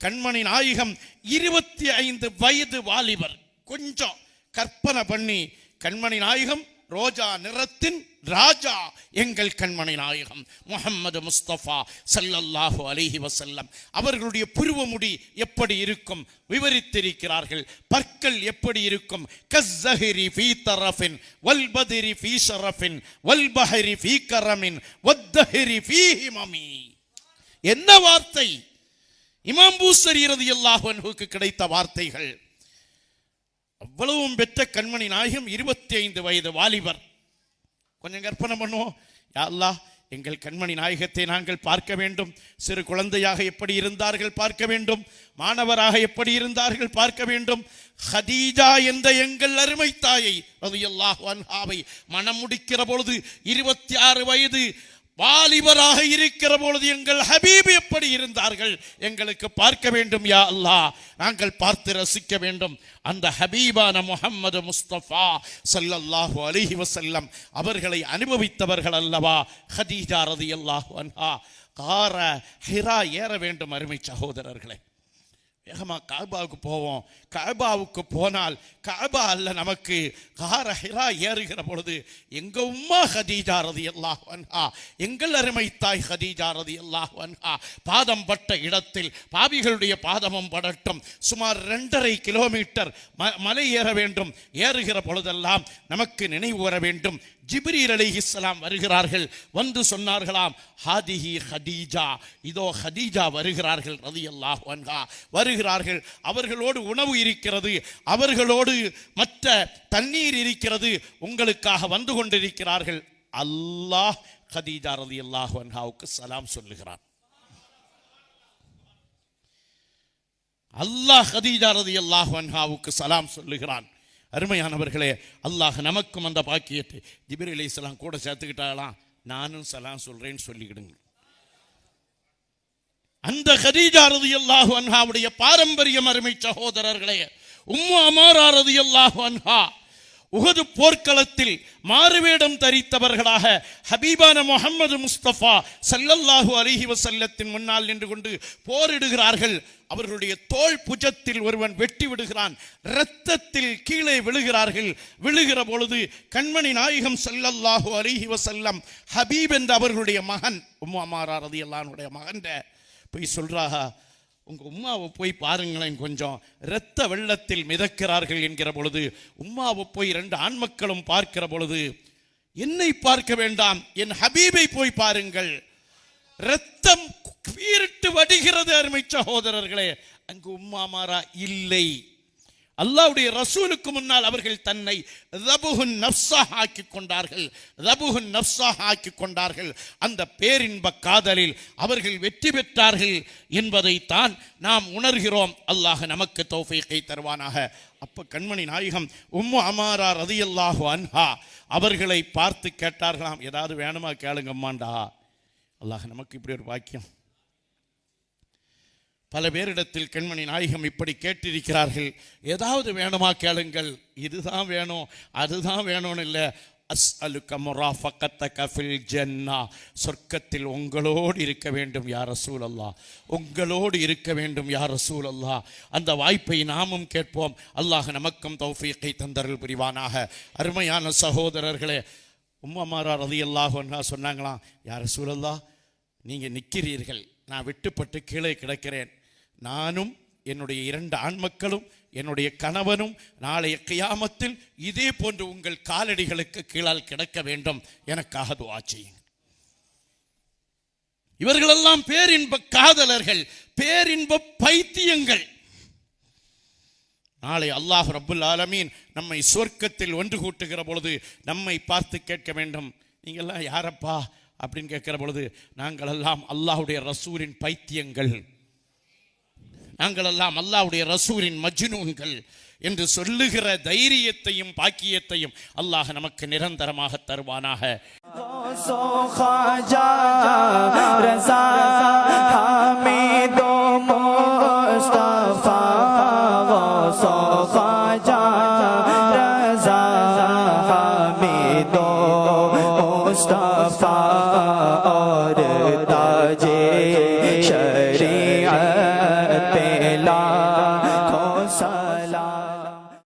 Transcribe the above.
கண்மணி நாயகம் இருபத்தி ஐந்து வயது வாலிபர். கொஞ்சம் கற்பனை பண்ணி கண்மணி நாயகம் ரோஜா நிறத்தின் ராஜா எங்கள் கண்மணி நாயகம் முஹம்மது முஸ்தபா சல்லல்லாஹு அலிஹி வசல்லம் அவர்களுடைய புருவமுடி எப்படி இருக்கும்? விவரித்திருக்கிறார்கள். பற்கள் எப்படி இருக்கும்? கஸ்ஸஹிரி ஃபீ தரஃபின் வல்பதிரி ஃபீ ஷரஃபின் வல்பஹரி ஃபீ கரமின் வத்தஹிரி ஃபீ ஹிமமி என்ன வார்த்தை? இமாம் பூசர் இறுதி அன்ஹுக்கு கிடைத்த வார்த்தைகள். அவ்வளவும் பெற்ற கண்மணி நாயகம் இருபத்தி ஐந்து வயது வாலிபர். கொஞ்சம் கற்பனை பண்ணுவோம். யா அல்லாஹ் எங்கள் கண்மணி நாயகத்தை நாங்கள் பார்க்க வேண்டும். சிறு குழந்தையாக எப்படி இருந்தார்கள் பார்க்க வேண்டும். மாணவராக எப்படி இருந்தார்கள் பார்க்க வேண்டும். ஹதீஜா என்ற எங்கள் அருமை தாயை அது அன்ஹாவை மனம் முடிக்கிற பொழுது இருபத்தி ஆறு வயது வாலிபராக இருக்கிற பொழுது எங்கள் ஹபீப் எப்படி இருந்தார்கள்? எங்களுக்கு பார்க்க வேண்டும் யா அல்லாஹ். நாங்கள் பார்த்து ரசிக்க வேண்டும். அந்த ஹபீபான முகம்மது முஸ்தபா சல்லல்லாஹு அலிஹி வசல்லம் அவர்களை அனுபவித்தவர்கள் அல்லவா? ஹதீஜா ரலியல்லாஹு அன்ஹா. கார ஹிரா ஏற வேண்டும் அருமை சகோதரர்களே. வேகமாக காபாவுக்கு போவோம். காபாவுக்கு போனால் காபா அல்ல நமக்கு. கார ஹிரா ஏறுகிற பொழுது எங்கள் உம்மா ஹதீஜா ரதி அல்லாஹ் வன்ஹா எங்கள் அருமை தாய் ஹதீஜா ரதி அல்லாஹ் வன்ஹா பாதம் பட்ட இடத்தில் பாவிகளுடைய பாதமும் படட்டும். சுமார் ரெண்டரை கிலோமீட்டர் ம- மலை ஏற வேண்டும். ஏறுகிற பொழுதெல்லாம் நமக்கு நினைவு வர வேண்டும். ஜிப்ரீர் அலி இஸ்லாம் வருகிறார்கள். வந்து சொன்னார்களாம் ஹாதிஹி ஹதீஜா. இதோ ஹதீஜா வருகிறார்கள் ரதி அல்லாஹ் வன்ஹா வருகிற இருக்கிறார்கள். அவர்களோடு உணவு இருக்கிறது. அவர்களோடு மற்ற தண்ணீர் இருக்கிறது. உங்களுக்காக வந்து கொண்டிருக்கிறார்கள். அல்லாஹ் ஹதீஜா ரலியல்லாஹு அன்ஹாவுக்கு சலாம் சொல்லுகிறான் அல்லாஹ் ஹதீஜா அல்லாஹ் அன்ஹாவுக்கு சலாம் சொல்லுகிறான் அருமையானவர்களே அல்லாஹ் நமக்கும் அந்த பாக்கியத்தை ஜிபிர் அலைஹிஸ்ஸலாம் கூட சேர்த்துக்கிட்டாலாம் நானும் சலாம் சொல்கிறேன்னு சொல்லிக்கிடுங்க அந்த ஹதீஜா ரலியல்லாஹு அன்ஹாவுடைய பாரம்பரியம் அருமை சகோதரர்களே உம்மு அமாரா ரலியல்லாஹு அன்ஹா உகது போர்க்களத்தில் மாறுவேடம் தரித்தவர்களாக ஹபீபான முகமது முஸ்தபா சல்லல்லாஹு அலிஹி வசல்லத்தின் முன்னால் நின்று கொண்டு போரிடுகிறார்கள். அவர்களுடைய தோள் புஜத்தில் ஒருவன் வெட்டி விடுகிறான். இரத்தத்தில் கீழே விழுகிறார்கள். விழுகிற பொழுது கண்மணி நாயகம் சல்லல்லாஹு அலிஹி வசல்லம் ஹபீப் என்ற அவர்களுடைய மகன் உம்மு அமாரா ரலியல்லாஹுடைய மகன் போய் சொல்கிறாக உங்கள் உம்மாவை போய் பாருங்களேன் கொஞ்சம். இரத்த வெள்ளத்தில் மிதக்கிறார்கள் என்கிற பொழுது உம்மாவை போய் ரெண்டு ஆண் மக்களும் பார்க்கிற பொழுது என்னை பார்க்க வேண்டாம். என் ஹபீபை போய் பாருங்கள். இரத்தம் பீரிட்டு வடிகிறது அருமை சகோதரர்களே. அங்கு உம்மா மாறா இல்லை. அல்லாவுடைய ரசூலுக்கு முன்னால் அவர்கள் தன்னை ரபுகுன் நப்சாக ஆக்கி கொண்டார்கள். ரபுகுன் நப்சாக ஆக்கி கொண்டார்கள். அந்த பேரின்ப காதலில் அவர்கள் வெற்றி பெற்றார்கள் என்பதைத்தான் நாம் உணர்கிறோம். அல்லாஹ் நமக்கு தௌஃபீகை தருவானாக. அப்போ கண்மணி நாயகம் உம்மு அமாரா ரதியல்லாஹு அன்ஹா அவர்களை பார்த்து கேட்டார்களாம். ஏதாவது வேணுமா கேளுங்கம்மாண்டா. அல்லாஹ் நமக்கு இப்படி ஒரு பாக்கியம். பல பேரிடத்தில் கண்மணி நாயகம் இப்படி கேட்டிருக்கிறார்கள். ஏதாவது வேணுமா கேளுங்கள். இதுதான் வேணும் அதுதான் வேணும்னு இல்லை. அஸ் அலு கமுரா ஃபக்கத்த கஃபில் ஜன்னா. சொர்க்கத்தில் உங்களோடு இருக்க வேண்டும் யார் ரசூல் உங்களோடு இருக்க வேண்டும் யார் ரசூல் அந்த வாய்ப்பை நாமும் கேட்போம். அல்லாஹ் நமக்கும் தௌஃபீக்கை தந்தருள் புரிவானாக. அருமையான சகோதரர்களே உம்மமாரா ரதி அல்லாஹ் சொன்னாங்களாம் யார் ரசூலல்லா நீங்கள் நிற்கிறீர்கள் நான் விட்டுப்பட்டு கீழே கிடக்கிறேன். நானும் என்னுடைய இரண்டு ஆண் மக்களும் என்னுடைய கணவனும் நாளைய கியாமத்தில் இதே போன்று உங்கள் காலடிகளுக்கு கீழால் கிடக்க வேண்டும். எனக்காக துவா செய்யுங்க இவர்களெல்லாம் பேரின்ப காதலர்கள் பேரின்ப பைத்தியங்கள். நாளை அல்லாஹ் ரபுல் ஆலமீன் நம்மை சொர்க்கத்தில் ஒன்று கூட்டுகிற பொழுது நம்மை பார்த்து கேட்க வேண்டும். நீங்கள்லாம் யாரப்பா? அப்படின்னு கேட்கிற பொழுது நாங்கள் எல்லாம் ரசூரின் பைத்தியங்கள். நாங்கள் எல்லாம் அல்லாவுடைய ரசூரின் மஜ்னூன்கள் என்று சொல்லுகிற தைரியத்தையும் பாக்கியத்தையும் அல்லாஹ் நமக்கு நிரந்தரமாக தருவானாக. Mustafa